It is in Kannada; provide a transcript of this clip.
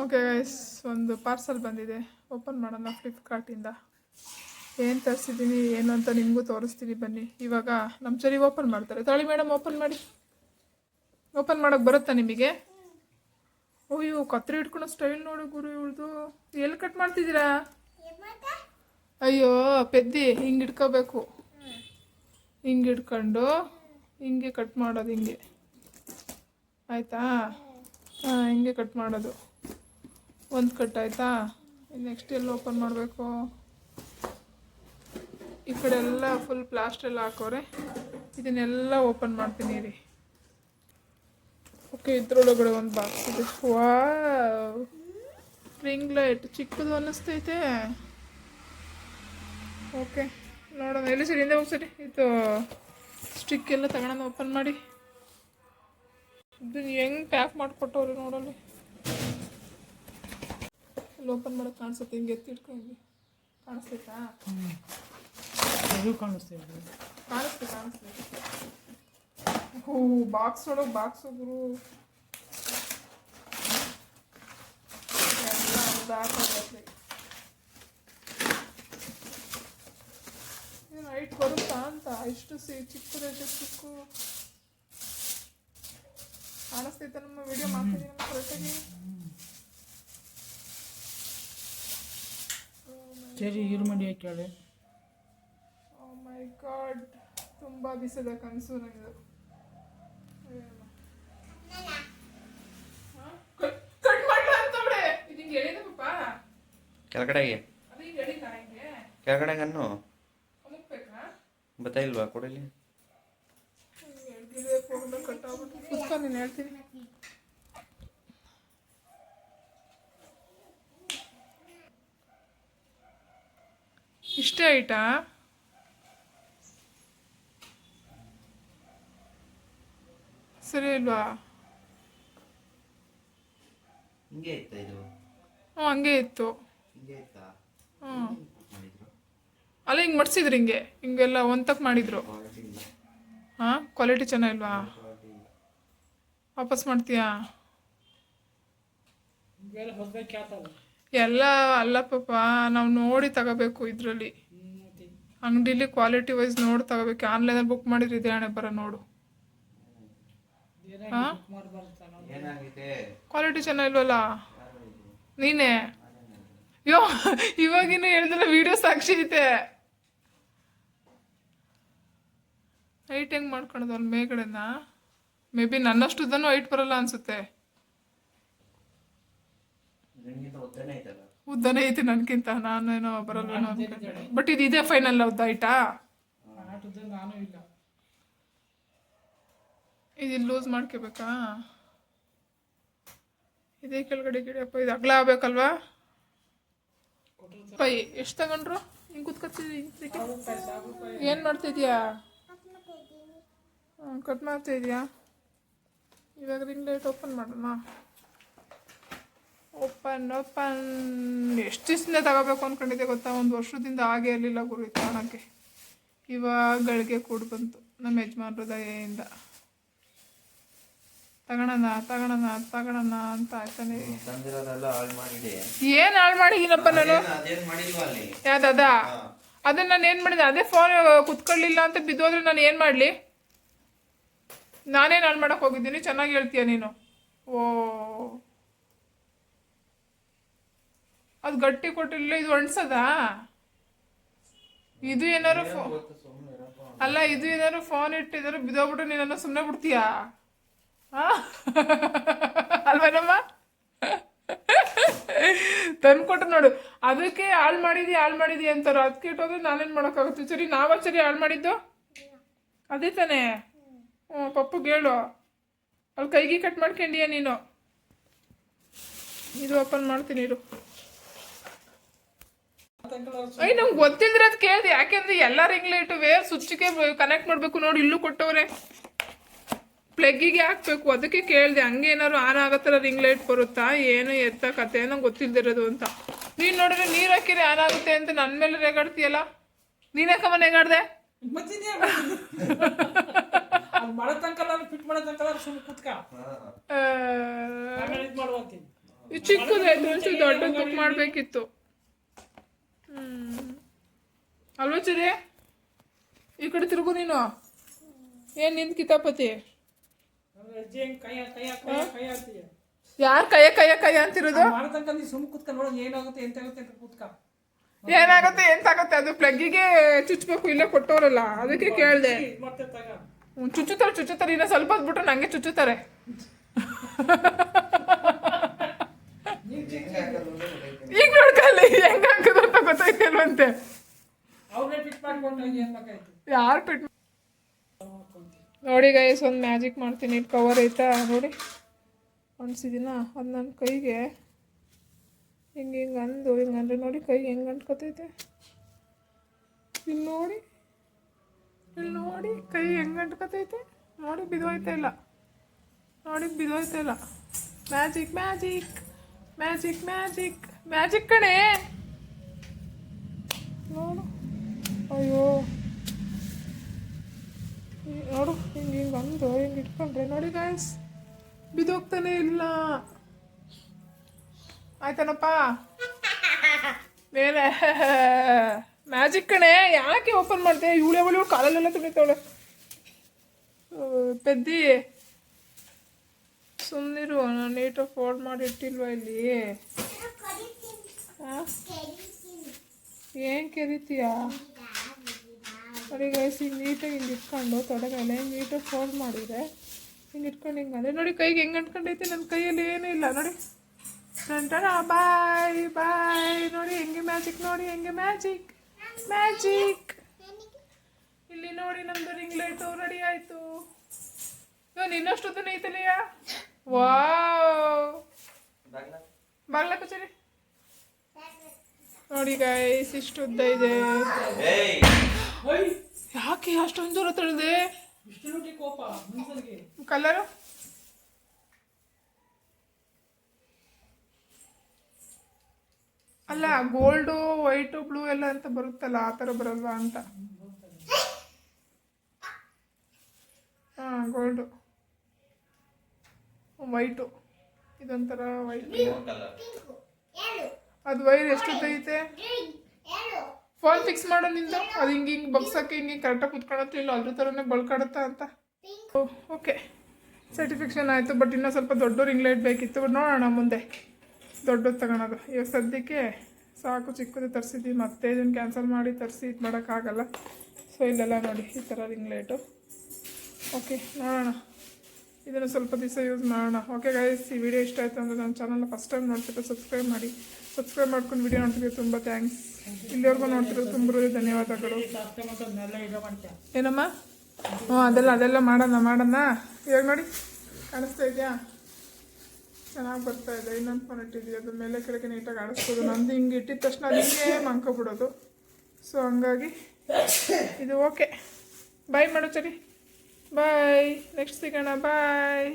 ಓಕೆ ಗೈಸ್ ಒಂದು ಪಾರ್ಸಲ್ ಬಂದಿದೆ. ಓಪನ್ ಮಾಡೋಣ ಫ್ಲಿಪ್ಕಾರ್ಟಿಂದ ಏನು ತರಿಸಿದ್ದೀನಿ, ಏನು ಅಂತ ನಿಮಗೂ ತೋರಿಸ್ತೀನಿ ಬನ್ನಿ. ಇವಾಗ ನಮ್ಮ ಸರಿ ಓಪನ್ ಮಾಡ್ತಾರೆ. ತಾಳಿ ಮೇಡಮ್ ಓಪನ್ ಮಾಡಿ. ಓಪನ್ ಮಾಡೋಕ್ಕೆ ಬರುತ್ತಾ ನಿಮಗೆ? ಅಯ್ಯೋ, ಕತ್ರಿ ಇಟ್ಕೊಳೋ ಸ್ಟೈಲ್ ನೋಡು ಗುರು ಇವ್ರದು. ಎಲ್ಲಿ ಕಟ್ ಮಾಡ್ತಿದ್ದೀರಾ? ಅಯ್ಯೋ, ಪೆದ್ದಿ, ಹಿಂಗೆ ಇಟ್ಕೋಬೇಕು ಹಿಂಗೆ ಇಟ್ಕೊಂಡು ಹಿಂಗೆ ಕಟ್ ಮಾಡೋದು ಹಿಂಗೆ. ಆಯಿತಾ? ಹಾಂ, ಹಿಂಗೆ ಕಟ್ ಮಾಡೋದು. ಒಂದು ಕಟ್ ಆಯಿತಾ? ನೆಕ್ಸ್ಟ್ ಎಲ್ಲಿ ಓಪನ್ ಮಾಡಬೇಕು? ಈ ಕಡೆ ಎಲ್ಲ ಫುಲ್ ಪ್ಲಾಸ್ಟರ್ ಎಲ್ಲ ಹಾಕೋರೆ. ಇದನ್ನೆಲ್ಲ ಓಪನ್ ಮಾಡ್ತೀನಿ ರೀ ಓಕೆ ಇದ್ರೊಳಗಡೆ ಒಂದು ಬಾಕ್ಸ್ ಇದೆ. ವಾ ರಿಂಗ್ ಲೈಟ್ ಚಿಕ್ಕದು ಅನ್ನಿಸ್ತೈತೆ. ಓಕೆ ನೋಡೋಣ. ಎಲ್ಲಿ ಸರಿ? ಹಿಂದೆ ಹೋಗಿ ಸರಿ. ಇದು ಸ್ಟಿಕ್ ಎಲ್ಲ ತಗೊಳೋಣ ಓಪನ್ ಮಾಡಿ. ಇದನ್ನ ಹೆಂಗೆ ಪ್ಯಾಕ್ ಮಾಡಿಕೊಟ್ಟವ್ರಿ ನೋಡಲ್ಲಿ ಅಲ್ಲಿ ಓಪನ್ ಮಾಡೋಕೆ ಕಾಣಿಸುತ್ತೆ ಹಿಂಗೆ ಎತ್ತಿ ಇಟ್ಕೊಂಡು ಕಾಣಿಸ್ತೈತಾ ಇದು ಕಾಣಿಸ್ತೈತೆ ಕಾಣಿಸ್ತು ಕಾಣಿಸ್ತೈತೆ ಹೂ ಬಾಕ್ಸ್ ಒಳಗೆ ಬಾಕ್ಸ್ ಗುರು. ಏನು ಹೈಟ್ ಬರುತ್ತಾ ಅಂತ? ಇಷ್ಟು ಸಿ ಚಿಕ್ಕದೈತೆ ಚಿಕ್ಕು. ಕಾಣಿಸ್ತೈತೆ ನಮ್ಮ ವಿಡಿಯೋ ಮಾಡ್ತಿದ್ದೀನಿ ಕರೆಕ್ಟಾಗಿ ಸರಿ ಇರು ಮಾಡಿ ಕೇಳಿ ಓ ಮೈ ಗಾಡ್ ತುಂಬ ಬಿಸಿದ ಕನಸು ನನಗೆ ಕೆಳಗಡೆ ಕೆಳಗಡೆಗೆ. ಅಮುಕ್ಬೇಕಾ ಬರ್ತಾ ಇಲ್ವಾ ಕೊಡಲಿ? ಎಳ್ದಿದೆ ಕಟ್ ಆಗ್ಬಿಟ್ಟು ಕುತ್ಕೊಂಡು ನೀನು ಹೇಳ್ತೀನಿ ಇಷ್ಟೇ ಆಯಿತಾ? ಸರಿ ಇಲ್ವಾ ಹಿಂಗೆ ಇತ್ತಾ ಇದು? ಹ್ಞೂ ಹಂಗೆ ಇತ್ತು. ಹಿಂಗೆ ಇತ್ತಾ? ಹ್ಞೂ ಅಲ್ಲ ಹಿಂಗೆ ಮಡ್ಸಿದ್ರು ಹಿಂಗೆ? ಹಿಂಗೆಲ್ಲ ಒಂತಕ್ಕೆ ಮಾಡಿದ್ರು. ಹಾಂ ಕ್ವಾಲಿಟಿ ಚೆನ್ನಾಗಿಲ್ವಾ ವಾಪಸ್ ಮಾಡ್ತೀಯಾ? ಎಲ್ಲ ಅಲ್ಲ ಪಾಪ ನಾವು ನೋಡಿ ತಗೋಬೇಕು ಇದರಲ್ಲಿ. ಅಂಗಡಿಲಿ ಕ್ವಾಲಿಟಿ ವೈಸ್ ನೋಡಿ ತಗೋಬೇಕು. ಆನ್ಲೈನಲ್ಲಿ ಬುಕ್ ಮಾಡಿದ್ರೆ ಇದೇ ಹಣೆ ಬರ ನೋಡು. ಕ್ವಾಲಿಟಿ ಚೆನ್ನಾಗಿಲ್ವಲ್ಲ? ನೀನೇ? ಯೋ ಅಯ್ಯೋ ಇವಾಗಿನ ಹೇಳಿದ್ರೆ ವಿಡಿಯೋ ಸಾಕ್ಷಿ ಐತೆ ಹೈಟ್ ಹೆಂಗೆ ಮಾಡ್ಕೊಳೋದು ಅಲ್ಲಿ ಮೇಗಡೆನ? ಮೇ ಬಿ ನನ್ನಷ್ಟು ಉದ್ದನೂ ಹೈಟ್ ಬರಲ್ಲ ಅನ್ಸುತ್ತೆ. ಉದ್ದನೇ ಐತಿ ನನ್ಕಿಂತ. ನಾನೇನೋ ಬರಲ್ವೇನೋ ಅನ್ಕೊಂಡೆ. ಬಟ್ ಇದು ಇದೇ ಫೈನಲ್ ಉದ್ದ ಆಯ್ತಾ? ನಾನು ಇಲ್ಲ. ಇದು ಲೂಸ್ ಮಾಡ್ಕೋಬೇಕಾ? ಇದೇ ಕೆಳಗಡೆ ಗಿಡಪ್ಪ ಇದು ಅಗಲ ಆಗ್ಬೇಕಲ್ವಾ? ಪೈ ಎಷ್ಟು ತಗೊಂಡ್ರು? ಹಿಂಗೆ ಕುತ್ಕೊತಿದ್ದಿ ಏನು ಮಾಡ್ತಿದ್ಯಾ? ಕಟ್ ಮಾಡ್ತಾ ಇದೆಯಾ ಇವಾಗ ರಿಂಗ್ ಲೈಟ್ ಓಪನ್ ಮಾಡೋಣ. Open open. ಎಷ್ಟು ದಿವಸದಿಂದ ತಗೋಬೇಕು ಅಂದ್ಕೊಂಡಿದ್ದೆ ಗೊತ್ತಾ? ಒಂದು ವರ್ಷದಿಂದ ಆಗೇ ಇರಲಿಲ್ಲ ಗುರು ತಗೊಳಕ್ಕೆ ಇವಾಗ ಗಳಿಗೆ ಕೂಡ್ ಬಂತು ನಮ್ಮ ಯಜಮಾನ್ರ ದಯೆಯಿಂದ. ತಗೊಳೋಣ ತಗೊಳೋಣ ತಗೊಳೋಣ ಅಂತ ಆಯ್ತಾನೆ. ಏನು ಹಾಳು ಮಾಡಿದ್ದೀನಪ್ಪ ನಾನು ಯಾವ್ದದ. ಅದನ್ನ ನಾನು ಏನು ಮಾಡಿದೆ? ಅದೇ ಫೋನ್ ಕುತ್ಕೊಳ್ಳಿಲ್ಲ ಅಂತ ಬಿದ್ದೋದ್ರೆ ನಾನು ಏನು ಮಾಡಲಿ? ನಾನೇನು ಹಾಳು ಮಾಡಕ್ಕೆ ಹೋಗಿದ್ದೀನಿ? ಚೆನ್ನಾಗಿ ಹೇಳ್ತೀಯ ನೀನು? ಓ ಅದು ಗಟ್ಟಿ ಕೊಟ್ಟಿಲ್ಲ, ಇದು ಒಣಸದ? ಇದು ಏನಾರು. ಅಲ್ಲ, ಇದು ಏನಾರು ಫೋನ್ ಇಟ್ಟಿದಾರು ಬಿದೋಗ್ಬಿಟ್ಟು ನೀನನ್ನ ಸುಮ್ಮನೆ ಬಿಡ್ತೀಯಾ? ಅಲ್ವೇನಮ್ಮ? ತಂದ್ಕೊಟ್ರು ನೋಡು. ಅದಕ್ಕೆ ಹಾಳು ಮಾಡಿದಿ ಹಾಳು ಮಾಡಿದಿ ಅಂತಾರೋ. ಅದಕ್ಕೆ ಇಟ್ಟೋದ್ರೆ ನಾನೇನು ಮಾಡೋಕ್ಕಾಗುತ್ತೆ? ಸರಿ ನಾವ ಸರಿ ಹಾಳು ಮಾಡಿದ್ದು? ಅದೇ ತಾನೇ. ಹ್ಞೂ ಪಪ್ಪು ಹೇಳು ಅಲ್ಲಿ ಕೈಗೆ ಕಟ್ ಮಾಡ್ಕೊಂಡಿಯ ನೀನು? ಇದು ಓಪನ್ ಮಾಡ್ತೀನಿ ಇರು. ಅಯ್ಯ ನಂಗೆ ಗೊತ್ತಿದ್ರೆ ಅದು ಕೇಳಿದೆ. ಯಾಕೆಂದ್ರೆ ಎಲ್ಲ ರಿಂಗ್ ಲೈಟು ವೇರ್ ಸ್ವಿಚ್ಗೆ ಕನೆಕ್ಟ್ ಮಾಡಬೇಕು ನೋಡಿ ಇಲ್ಲೂ ಕೊಟ್ಟವ್ರೆ. ಪ್ಲಗ್ಗಿಗೆ ಹಾಕ್ಬೇಕು ಅದಕ್ಕೆ ಕೇಳಿದೆ. ಹಂಗೆ ಏನಾದ್ರು ಆನ್ ಆಗೋ ಥರ ರಿಂಗ್ ಲೈಟ್ ಬರುತ್ತಾ? ಏನು ಎತ್ತ ಕತೆ? ನಂಗೆ ಗೊತ್ತಿಲ್ದಿರೋದು ಅಂತ. ನೀನು ನೋಡಿದ್ರೆ ನೀರು ಹಾಕಿದ್ರೆ ಆನ್ ಆಗುತ್ತೆ ಅಂತ ನನ್ನ ಮೇಲೆ ರೆಗಾಡ್ತೀಯಲ್ಲ? ನೀನೇ ನೇಗಾಡ್ದೆ ಚಿಕ್ಕದಾಯ್ತು ಒಂಚೂರು ದೊಡ್ಡದು ಬುಕ್ ಮಾಡಬೇಕಿತ್ತು. ಅಲ್ವಾ ಚಿರಿ ಈ ಕಡೆ ತಿರುಗು ನೀನು. ಏನು ನಿಂದ ಕಿತಾಪತಿ? ಯಾರು ಕೈಯ ಕೈಯ ಕೈಯ ಅಂತಿರೋದು? ಏನಾಗುತ್ತೆ ಎಂತಾಗುತ್ತೆ? ಅದು ಪ್ಲಗ್ಗಿಗೆ ಚುಚ್ಚಬೇಕು ಇಲ್ಲೇ ಕೊಟ್ಟವರಲ್ಲ ಅದಕ್ಕೆ ಕೇಳ್ದೆ. ಚುಚ್ಚುತ್ತಾರೆ ಚುಚ್ಚುತ್ತಾರೆ ಇನ್ನ ಸ್ವಲ್ಪ ಹೊತ್ಬಿಟ್ರೆ ನಂಗೆ ಚುಚ್ಚುತ್ತಾರೆ. ಈಗ ನೋಡ್ಕಲ್ಲಿ ಹೆಂಗ್ ಹೋಗಿ ಏನ್ ಯಾರು ಪಿಟ್ ನೋಡಿ ಗೈಸ್ ಒಂದು ಮ್ಯಾಜಿಕ್ ಮಾಡ್ತೀನಿ ಕವರ್ ಐತಾ? ನೋಡಿ. ಅನ್ಸಿದಿನ ಅದು ನನ್ನ ಕೈಗೆ. ಹಿಂಗೆ ಹಿಂಗೆ ಅಂದು ಹಿಂಗೆ ಅಂದ್ರೆ ನೋಡಿ ಕೈ ಹೆಂಗೆ ಅಂಟ್ಕೊತೈತೆ. ಇಲ್ಲಿ ನೋಡಿ. ಇಲ್ಲಿ ನೋಡಿ ಕೈ ಹೆಂಗೆ ಅಂಟ್ಕೊತೈತೆ. ನೋಡಿ ಬಿದೋಯ್ತಾ ಇಲ್ಲ. ನೋಡಿ ಬಿದ್ದೋಯ್ತಾ ಇಲ್ಲ. Magic magic magic magic magic ಕಣೆ! ನೋಡು. ಅಯ್ಯೋ. ನೋಡು ಹಿಂಗೆ ಹಿಂಗೆ ಅಂದು ಹಿಂಗೆ ಇಟ್ಕೊಂಡ್ರೆ ನೋಡಿ ಗಾಯ್ಸ್ ಬಿದೋಗ್ತಾನೆ ಇಲ್ಲ. ಆಯ್ತಾನಪ್ಪ? ಬೇರೆ ಮ್ಯಾಜಿಕ್ ಕಣೆ ಯಾಕೆ ಓಪನ್ ಮಾಡ್ದೆ? ಇವಳೆ ಅವಳು ಕಾಲಲ್ಲೆಲ್ಲ ತುಳಿತಾವಳೆ ಪೆದ್ದಿ. ಸುಮ್ಮನಿರು ನಾನು ನೀಟಾಗಿ ಫೋಲ್ಡ್ ಮಾಡಿ ಇಟ್ಟಿಲ್ವಾ ಇಲ್ಲಿ? ಆ? ಏನ್ ಕೆರಿತೀಯಾ ನೋಡಿ ಗೈಸ್ ಹಿಂಗೆ ನೀಟಾಗಿ ಹಿಂಗೆ ಇಟ್ಕೊಂಡು ತೊಡೆ ಹಿಂಗೆ ನೀಟಾಗಿ ಫೋಲ್ಡ್ ಮಾಡಿದ್ರೆ ಹಿಂಗೆ ಇಟ್ಕೊಂಡು ಹಿಂಗೆ ಅಂದರೆ ನೋಡಿ ಕೈಗೆ ಹೆಂಗೆ ಅಂಟ್ಕೊಂಡೈತೆ ನನ್ನ ಕೈಯಲ್ಲಿ ಏನೂ ಇಲ್ಲ. ನೋಡಿ. ನಂತರ ಬಾಯ್ ಬಾಯ್ ನೋಡಿ ಹೆಂಗೆ ಮ್ಯಾಜಿಕ್ ನೋಡಿ ಹೆಂಗೆ ಮ್ಯಾಜಿಕ್ ಮ್ಯಾಜಿಕ್ ಇಲ್ಲಿ ನೋಡಿ ನಮ್ದು ರಿಂಗ್ ಲೈಟು ರೆಡಿ ಆಯಿತು. ಇವನು ಇನ್ನಷ್ಟು ಐತಲೆಯಾ ಬಾಗ್ಲ? ಬಾಗ್ಲ ಕಚೇರಿ? ನೋಡಿ ಗೈಸ್ ಇಷ್ಟು ಉದ್ದ ಇದೆ ಯಾಕೆ ಅಷ್ಟೊಂದು ದೂರ ತಳಿದೆ ಕಲರ್ ಅಲ್ಲ ಗೋಲ್ಡು ವೈಟು ಬ್ಲೂ ಎಲ್ಲ ಅಂತ ಬರುತ್ತಲ್ಲ ಆ ಥರ ಬರಲ್ವಾ ಅಂತ? ಹಾಂ ಗೋಲ್ಡು ವೈಟು ಇದೊಂಥರ ವೈಟ್ ಅದು ವೈರ್ ಎಷ್ಟೊತ್ತೈತೆ? ಫೋನ್ ಫಿಕ್ಸ್ ಮಾಡೋ ನಿಂದು. ಅದು ಹಿಂಗೆ ಹಿಂಗೆ ಬಗ್ಸಕ್ಕೆ ಹಿಂಗೆ ಕರೆಕ್ಟಾಗಿ ಕುತ್ಕೊಳತ್ತೆ. ಇಲ್ಲ ಅದ್ರ ಥರನೇ ಬಳ್ಕಾಡುತ್ತಾ ಅಂತ. ಓಕೆ ಸರ್ಟಿಫಿಕೇಷನ್ ಆಯಿತು ಬಟ್ ಇನ್ನೂ ಸ್ವಲ್ಪ ದೊಡ್ಡ ರಿಂಗ್ ಲೈಟ್ ಬೇಕಿತ್ತು. ಬಟ್ ನೋಡೋಣ ಮುಂದೆ. ದೊಡ್ಡದು ತಗೊಳೋದು. ಇವಾಗ ಸದ್ಯಕ್ಕೆ ಸಾಕು, ಚಿಕ್ಕದು ತರಿಸಿದ್ವಿ. ಮತ್ತೆ ಇದನ್ನು ಕ್ಯಾನ್ಸಲ್ ಮಾಡಿ ತರಿಸಿ, ಇದು ಮಾಡೋಕ್ಕಾಗಲ್ಲ. ಸೊ ಇಲ್ಲೆಲ್ಲ ನೋಡಿ, ಈ ಥರ ರಿಂಗ್ ಲೈಟು ಓಕೆ ನೋಡೋಣ. ಇದನ್ನು ಸ್ವಲ್ಪ ದಿವಸ ಯೂಸ್ ಮಾಡೋಣ. ಓಕೆ ಗೈಸ್ ಈ ವಿಡಿಯೋ ಇಷ್ಟ ಆಯಿತು ಅಂದರೆ ನನ್ನ ಚಾನಲ್ನ ಫಸ್ಟ್ ಟೈಮ್ ನೋಡ್ತಿದ್ರೆ ಸಬ್ಸ್ಕ್ರೈಬ್ ಮಾಡಿ. ಸಬ್ಸ್ಕ್ರೈಬ್ ಮಾಡ್ಕೊಂಡು ವಿಡಿಯೋ ನೋಡ್ತಿದ್ರೆ ತುಂಬ ಥ್ಯಾಂಕ್ಸ್ ಇಲ್ಲಿವರೆಗೂ ನೋಡ್ತಿರೋ ತುಂಬ ಧನ್ಯವಾದಗಳು. ಏನಮ್ಮ? ಹ್ಞೂ ಅದೆಲ್ಲ ಅದೆಲ್ಲ ಮಾಡೋಣ ಮಾಡೋಣ. ಇವಾಗ ನೋಡಿ, ಕಾಣಿಸ್ತಾ ಇದೆಯಾ? ಚೆನ್ನಾಗಿ ಬರ್ತಾ ಇದೆ. ಇನ್ನೊಂದು ಫೋನ್ ಇಟ್ಟಿದ್ದೀವಿ ಅದ್ರ ಮೇಲೆ ಕೆಳಗೆ ನೀಟಾಗಿ ಆಡಿಸ್ಬೋದು ನಂದು ಹಿಂಗೆ ಇಟ್ಟಿದ ತಕ್ಷಣ ಅದು ಹಿಂಗೆ ಮಂಕೋಬಿಡೋದು. ಸೊ ಹಂಗಾಗಿ ಇದು ಓಕೆ ಬಾಯ್ ಮಾಡು ಸರಿ ಬಾಯ್ ನೆಕ್ಸ್ಟ್ ಸಿಗೋಣ ಬಾಯ್